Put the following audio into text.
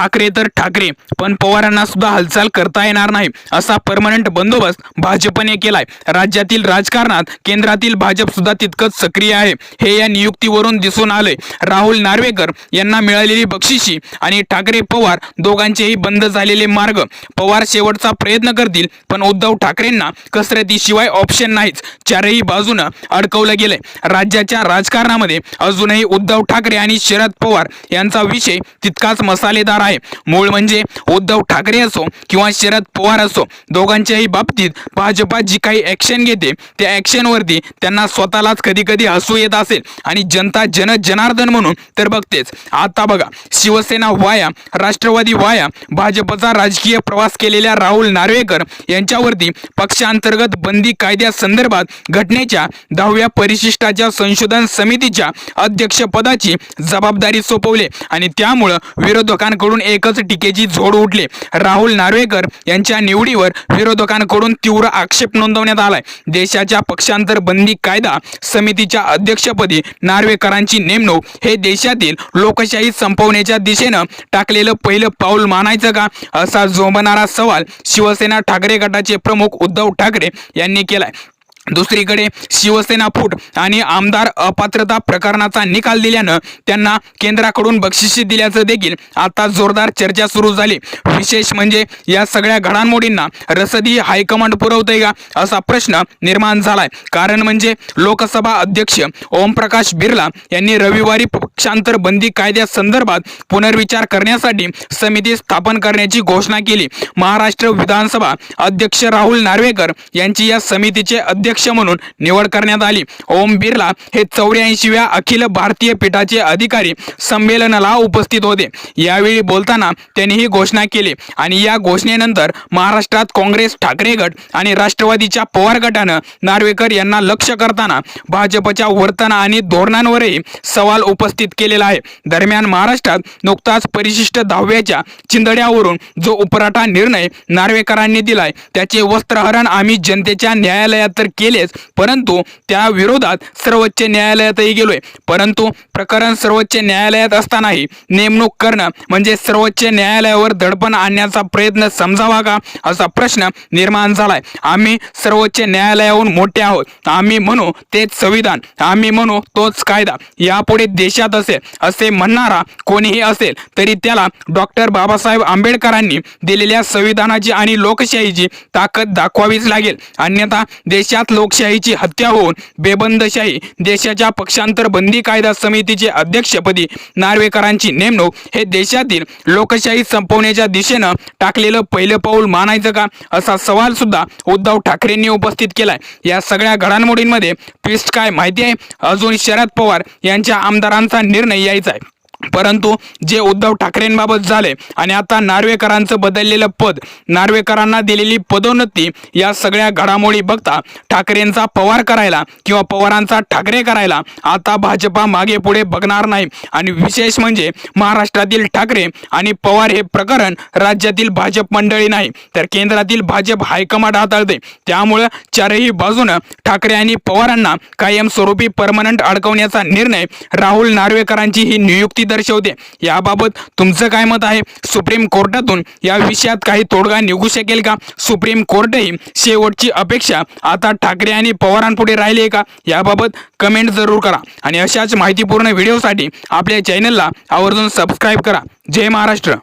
ठाकरे तर ठाकरे पण पवारांना सुद्धा हालचाल करता येणार नाही असा परमनंट बंदोबस्त भाजपने केलाय. राज्यातील राजकारणात केंद्रातील भाजप सुद्धा तितकंच सक्रिय आहे. हे या नियुक्तीवरून दिसून आलंय. राहुल नार्वेकर यांना मिळालेली बक्षिशी आणि ठाकरे पवार दोघांचेही बंद झालेले मार्ग. पवार शेवटचा प्रयत्न करतील पण उद्धव ठाकरेंना कसरतीशिवाय ऑप्शन नाहीच. चारही बाजूनं अडकवलं गेलंय. राज्याच्या राजकारणामध्ये अजूनही उद्धव ठाकरे आणि शरद पवार यांचा विषय तितकाच मसालेदार आहे. मूळ म्हणजे उद्धव ठाकरे असो किंवा शरद पवार असो दोघांच्याही बाबतीत भाजपा जी काही ॲक्शन घेते त्या ॲक्शनवरती त्यांना स्वतःलाच कधी कधी हसू येत असेल. आणि जनता जन जनार्दन म्हणून तर बघतेच. आता बघा शिवसेना वाया राष्ट्रवादी वाया भाजपचा राजकीय प्रवास केलेल्या राहुल नार्वेकर यांच्यावरती पक्षांतर्गत बंदी कायद्यासंदर्भात घटनेच्या दहाव्या परिशिष्टाच्या संशोधन समितीच्या अध्यक्षपदाची जबाबदारी सोपवली. आणि त्यामुळं विरोधकांकडून एकच टीकेची झोड उठली. राहुल नार्वेकर यांच्या निवडीवर विरोधकांकडून तीव्र आक्षेप नोंदवण्यात आलाय. देशाच्या पक्षांतर बंदी कायदा समितीच्या अध्यक्षपदी नार्वेकरांची नेमणूक हे देशातील लोकशाही संपवण्याच्या दिशेनं टाकलेलं पहिलं पाऊल मानायचं का? असा जोमणारा सवाल शिवसेना ठाकरे गटाचे प्रमुख उद्धव ठाकरे यांनी केलाय. दुसरीकडे शिवसेना फूट आणि आमदार अपात्रता प्रकरणाचा निकाल दिल्यानं त्यांना केंद्राकडून बक्षिसे दिल्याचं देखील आता जोरदार चर्चा सुरू झाली. विशेष म्हणजे या सगळ्या घडामोडींना रसदी हायकमांड पुरवतंय का असा प्रश्न निर्माण झालाय. कारण म्हणजे लोकसभा अध्यक्ष ओमप्रकाश बिर्ला यांनी रविवारी पक्षांतर बंदी कायद्यासंदर्भात पुनर्विचार करण्यासाठी समिती स्थापन करण्याची घोषणा केली. महाराष्ट्र विधानसभा अध्यक्ष राहुल नार्वेकर यांची या समितीचे अध्यक्ष म्हणून निवड करण्यात आली. ओम बिर्ला हे चौऱ्याऐंशीव्या अखिल भारतीय पीठाचे अधिकारी संमेलनाला उपस्थित होते. यावेळी बोलताना त्यांनी ही घोषणा केली आणि या घोषणेनंतर महाराष्ट्रात काँग्रेस ठाकरे गट आणि राष्ट्रवादीच्या पवार गटानं नार्वेकर यांना लक्ष करताना भाजपच्या वर्तन आणि धोरणांवरही सवाल उपस्थित केलेला आहे. दरम्यान महाराष्ट्रात नुकताच परिशिष्ट दहाव्याच्या चिंदड्यावरून जो उपराटा निर्णय नार्वेकरांनी दिलाय त्याचे वस्त्रहरण आम्ही जनतेच्या न्यायालयात तर केलेच परंतु त्या विरोधात सर्वोच्च न्यायालयातही गेलोय. परंतु प्रकरण सर्वोच्च न्यायालयात असतानाही नेमणूक करणं म्हणजे सर्वोच्च न्यायालयावर दडपण आणण्याचा प्रयत्न समजावा का? असा प्रश्न निर्माण झालाय. आम्ही सर्वोच्च न्यायालयाहून मोठे आहोत. आम्ही म्हणू तेच संविधान. आम्ही म्हणू तोच कायदा. यापुढे देशात असेल असे म्हणणारा कोणीही असेल तरी त्याला डॉक्टर बाबासाहेब आंबेडकरांनी दिलेल्या संविधानाची आणि लोकशाहीची ताकद दाखवावीच लागेल. अन्यथा देशात देशात लोकशाहीची हत्या होऊन बेबंदशाही देशाच्या पक्षांतर बंदी कायदा समितीचे अध्यक्षपदी नार्वेकरांची नेमणूक हे देशातील लोकशाही संपवण्याच्या दिशेनं टाकलेलं पहिलं पाऊल मानायचं का? असा सवाल सुद्धा उद्धव ठाकरेंनी उपस्थित केलाय. या सगळ्या घडामोडींमध्ये ट्विस्ट काय माहिती आहे? अजून शरद पवार यांच्या आमदारांचा निर्णय यायचा आहे. परंतु जे उद्धव ठाकरेंबाबत झाले आणि आता नार्वेकरांचं बदललेलं पद नार्वेकरांना दिलेली पदोन्नती या सगळ्या घडामोडी बघता ठाकरेंचा पवार करायला किंवा पवारांचा ठाकरे करायला आता भाजपा मागे पुढे बघणार नाही. आणि विशेष म्हणजे महाराष्ट्रातील ठाकरे आणि पवार हे प्रकरण राज्यातील भाजप मंडळी नाही तर केंद्रातील भाजप हायकमांड हाताळते. त्यामुळं चारही बाजूनं ठाकरे आणि पवारांना कायमस्वरूपी परमनंट अडकवण्याचा निर्णय राहुल नार्वेकरांची ही नियुक्ती दर्शवते. याबाबत तुमचं काय मत आहे? सुप्रीम कोर्टातून या विषयात काही तोडगा निघू शकेल का? सुप्रीम कोर्टही शेवटची अपेक्षा आता ठाकरे आणि पवारांपुढे राहिली आहे का? याबाबत कमेंट जरूर करा. आणि अशाच माहितीपूर्ण व्हिडिओसाठी आपल्या चॅनलला आवर्जून सबस्क्राईब करा. जय महाराष्ट्र.